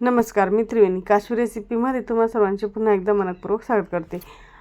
नमस्कार मी त्रिवेणी. काश्मीर रेसिपीमध्ये तुम्हा सर्वांचे पुन्हा एकदा मनपूर्वक स्वागत करते.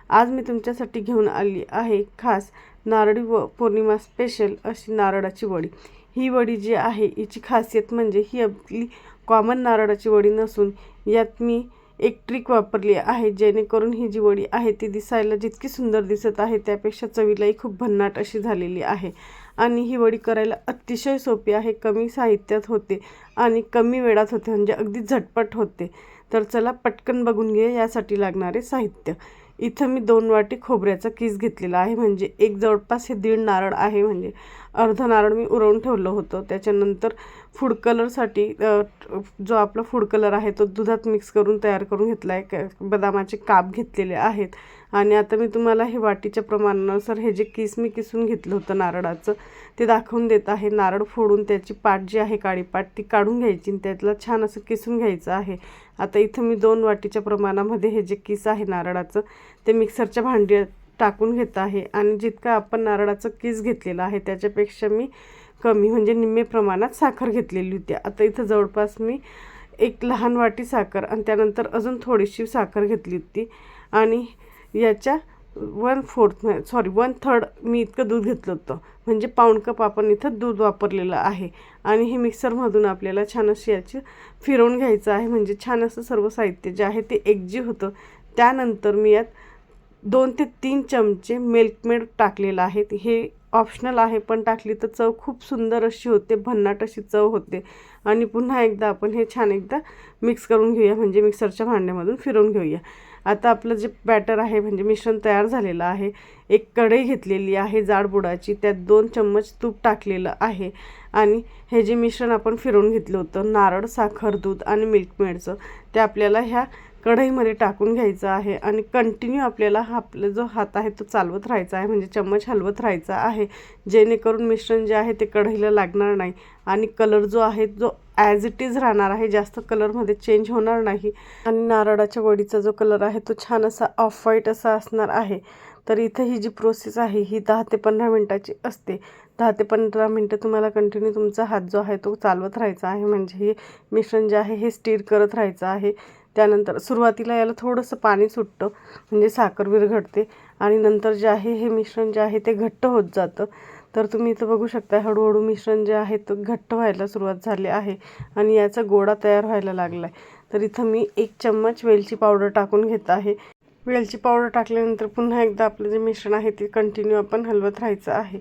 आज मी तुमच्यासाठी घेऊन आली आहे खास नारळी व पौर्णिमा स्पेशल अशी नारळाची वडी. ही वडी जी आहे हिची खासियत म्हणजे ही आपली कॉमन नारळाची वडी नसून यात मी एक ट्रिक वापरली आहे जेणेकरून ही जी वडी आहे ती दिसायला जितकी सुंदर दिसत आहे त्यापेक्षा चवीलाही खूप भन्नाट अशी झालेली आहे. आणि ही वडी करायला अतिशय सोपी आहे. कमी साहित्यात होते आणि कमी वेळात होते म्हणजे अगदी झटपट होते. तर चला पटकन बघून घे यासाठी लागणारे साहित्य. इथं मी दोन वाटी खोबऱ्याचा किस घेतलेला आहे म्हणजे एक जवळपास हे दीड नारळ आहे म्हणजे अर्ध नारळ मी उरवून ठेवलं होतं. त्याच्यानंतर फूड कलरसाठी जो आपला फूड कलर आहे तो दुधात मिक्स करून तयार करून घेतला आहे बदामाचे काप घेतलेले आहेत. आणि आता मी तुम्हाला हे वाटीच्या प्रमाणानुसार हे जे किस मी किसून घेतलं होतं नारळाचं ते दाखवून देत आहे. नारळ फोडून त्याची पाट जी आहे काळी पाट ती काढून घ्यायची आणि त्यातला छान असं किसून घ्यायचं आहे. आता इथं मी दोन वाटीच्या प्रमाणामध्ये हे जे किस आहे नारळाचं ते मिक्सरच्या भांडी टाकून घेत आहे. आणि जितकं आपण नारळाचं किस घेतलेलं आहे त्याच्यापेक्षा मी कमी म्हणजे निम्मे प्रमाणात साखर घेतलेली होती. आता इथं जवळपास मी एक लहान वाटी साखर आणि त्यानंतर अजून थोडीशी साखर घेतली होती. आणि याच्या one fourth sorry one third मी इतकं दूध घेतलं होतं. म्हणजे पाऊण कप आपण इथं दूध वापरलेलं आहे. आणि हे मिक्सरमधून आपल्याला छान अशी याची फिरवून घ्यायचं आहे. म्हणजे छान असं सर्व साहित्य जे आहे ते एकजीव होतं. त्यानंतर मी यात दोन ते तीन चमचे मिल्कमेड टाकलेलं आहे. हे ऑप्शनल आहे पण टाकली तर चव खूप सुंदर अशी होते भन्नाट अशी चव होते. आणि पुन्हा एकदा आपण हे छान एकदा मिक्स करून घेऊया म्हणजे मिक्सरच्या भांड्यामधून फिरवून घेऊया. आता आपलं जे बॅटर आहे म्हणजे मिश्रण तयार झालेलं आहे. एक कढई घेतलेली आहे जाड बुडाची त्यात दोन चम्मच तूप टाकलेलं आहे. आणि हे जे मिश्रण आपण फिरवून घेतलं होतं नारळ साखर दूध आणि मिल्कमेडचं ते आपल्याला ह्या कढईमध्ये टाकून घ्यायचं आहे आणि कंटिन्यू आपल्याला हा आपला जो हात आहे तो चालवत राहायचा आहे. म्हणजे चम्मच हलवत राहायचा आहे. जेणेकरून मिश्रण जे आहे ते कढईला लागणार नाही. आणि कलर जो आहे जो ॲज इट इज राहणार आहे. जास्त कलरमध्ये चेंज होणार नाही. आणि नारळाच्या वडीचा जो कलर आहे तो छान असा ऑफ व्हाईट असा असणार आहे. तर इथं ही जी प्रोसेस आहे ही दहा ते पंधरा मिनटाची असते. दहा ते पंधरा मिनटं तुम्हाला कंटिन्यू तुमचा हात जो आहे तो चालवत राहायचा आहे. म्हणजे हे मिश्रण जे आहे हे स्टीर करत राहायचं आहे. त्यानंतर सुरुवातीला याला थोडंसं पाणी सुटतं म्हणजे साखर विरघडते आणि नंतर जे आहे हे मिश्रण जे आहे ते घट्ट होत जातं. तर तुम्ही इथं बघू शकता हळूहळू मिश्रण जे आहे तो घट्ट व्हायला सुरुवात झाली आहे आणि याचा गोडा तयार व्हायला लागला आहे तर इथं मी एक चम्मच वेलची पावडर टाकून घेत आहे. वेलची पावडर टाकल्यानंतर पुन्हा एकदा आपलं जे मिश्रण आहे ते कंटिन्यू आपण हलवत राहायचं आहे.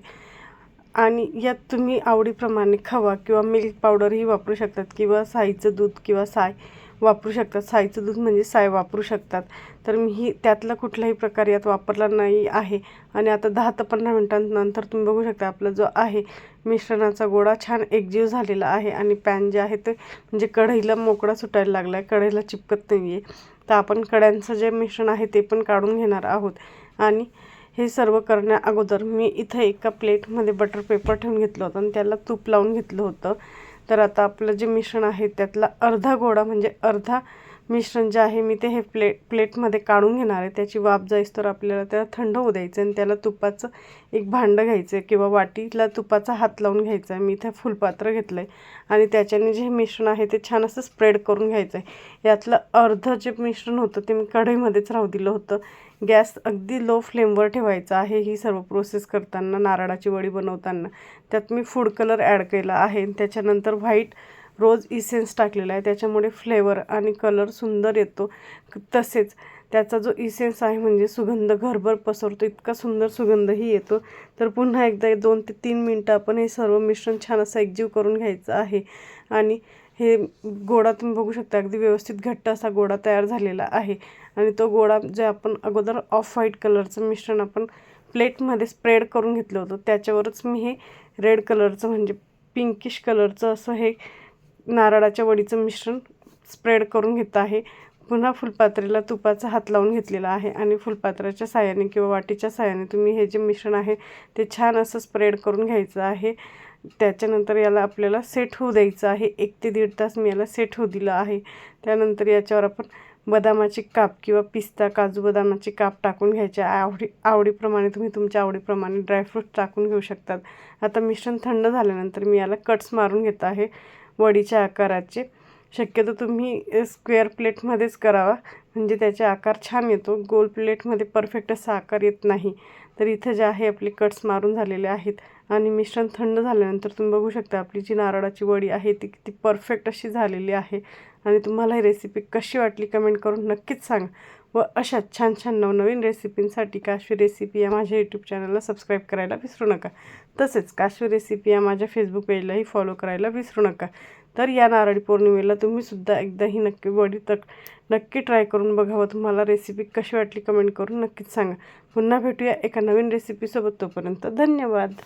आणि यात तुम्ही आवडीप्रमाणे खवा किंवा मिल्क पावडरही वापरू शकतात किंवा साईचं दूध किंवा साय. वापरू शकतात. साईचं दूध म्हणजे साय वापरू शकतात. तर मी ही त्यातला कुठलाही प्रकार यात वापरला नाही आहे. आणि आता दहा ते पंधरा मिनटांनंतर तुम्ही बघू शकता आपला जो आहे मिश्रणाचा गोळा छान एकजीव झालेला आहे. आणि पॅन जे आहे ते म्हणजे कढईला मोकळा सुटायला लागला आहे कढईला चिपकत नाही आहे तर आपण कड्यांचं जे मिश्रण आहे ते पण काढून घेणार आहोत. आणि हे सर्व करण्या अगोदर मी इथं एका प्लेटमध्ये बटर पेपर ठेवून घेतलं होतं आणि त्याला तूप लावून घेतलं होतं. तर आता आपलं जे मिश्रण आहे त्यातला अर्धा गोळा म्हणजे अर्धा मिश्रण जे आहे मी ते हे प्लेट प्लेटमध्ये काढून घेणार आहे. त्याची वाफ जाईस तर आपल्याला त्याला थंड होऊ द्यायचं आणि त्याला तुपाचं एक भांडं घ्यायचं आहे किंवा वाटीला तुपाचा हात लावून घ्यायचा आहे. मी इथे फुलपात्र घेतलं आहे आणि त्याच्याने जे मिश्रण आहे ते छान असं स्प्रेड करून घ्यायचं आहे. यातलं अर्धं जे मिश्रण होतं ते मी कढईमध्येच राहू दिलं होतं. गॅस अगदी लो फ्लेमवर ठेवायचा आहे ही सर्व प्रोसेस करताना नारळाची वडी बनवताना. त्यात मी फूड कलर ॲड केला आहे. त्याच्यानंतर व्हाईट रोज इसेन्स टाकलेला आहे. त्याच्यामुळे फ्लेवर आणि कलर सुंदर येतो. तसेच त्याचा जो इसेन्स आहे म्हणजे सुगंध घरभर पसरतो इतका सुंदर सुगंधही येतो. तर पुन्हा एकदा दोन ते तीन मिनटं आपण हे सर्व मिश्रण छान असं एकजीव करून घ्यायचं आहे. आणि हे गोडा तुम्ही बघू शकता अगदी व्यवस्थित घट्ट असा गोडा तयार झालेला आहे. आणि तो गोडा जे आपण अगोदर ऑफ व्हाईट कलरचं मिश्रण आपण प्लेटमध्ये स्प्रेड करून घेतलं होतं त्याच्यावरच मी हे रेड कलरचं म्हणजे पिंकिश कलरचं असं हे नारळाच्या वडीचं मिश्रण स्प्रेड करून घेत आहे. पुन्हा फुलपात्रीला तुपाचा हात लावून घेतलेला आहे आणि फुलपात्राच्या साह्याने किंवा वाटीच्या साह्याने तुम्ही हे जे मिश्रण आहे ते छान असं स्प्रेड करून घ्यायचं आहे. त्याच्यानंतर याला आपल्याला सेट होऊ द्यायचं आहे. एक ते दीड तास मी याला सेट होऊ दिलं आहे. त्यानंतर याच्यावर आपण बदामाची काप किंवा पिस्ता काजू बदामाची काप टाकून घ्यायचे. आवडी आवडीप्रमाणे तुम्ही तुमच्या आवडीप्रमाणे ड्रायफ्रूट टाकून घेऊ शकतात. आता मिश्रण थंड झाल्यानंतर मी याला कट्स मारून घेत आहे. वडीच्या आकाराचे. शक्यतो तुम्ही स्क्वेअर प्लेटमध्येच करावा. म्हणजे त्याचे आकार छान येतो. गोल प्लेटमध्ये परफेक्ट असा आकार येत नाही. तर इथं जे आहे आपले कट्स मारून झालेले आहेत आणि मिश्रण थंड झाल्यानंतर तुम्ही बघू शकता आपली जी नारळाची वडी आहे ती किती परफेक्ट अशी झालेली आहे. आणि तुम्हाला ही रेसिपी कशी वाटली कमेंट करून नक्कीच सांगा. व अशा छान छान नवनवीन रेसिपींसाठी काश्वी रेसिपी या माझ्या यूट्यूब चॅनलला सबस्क्राईब करायला विसरू नका. तसेच काश्वी रेसिपी या माझ्या फेसबुक पेजलाही फॉलो करायला विसरू नका. तर या नारळी पौर्णिमेला तुम्हीसुद्धा एकदा ही नक्की बॉडी तक नक्की ट्राय करून बघावं. तुम्हाला रेसिपी कशी वाटली कमेंट करून नक्कीच सांगा. पुन्हा भेटूया एका नवीन रेसिपीसोबत तोपर्यंत. धन्यवाद.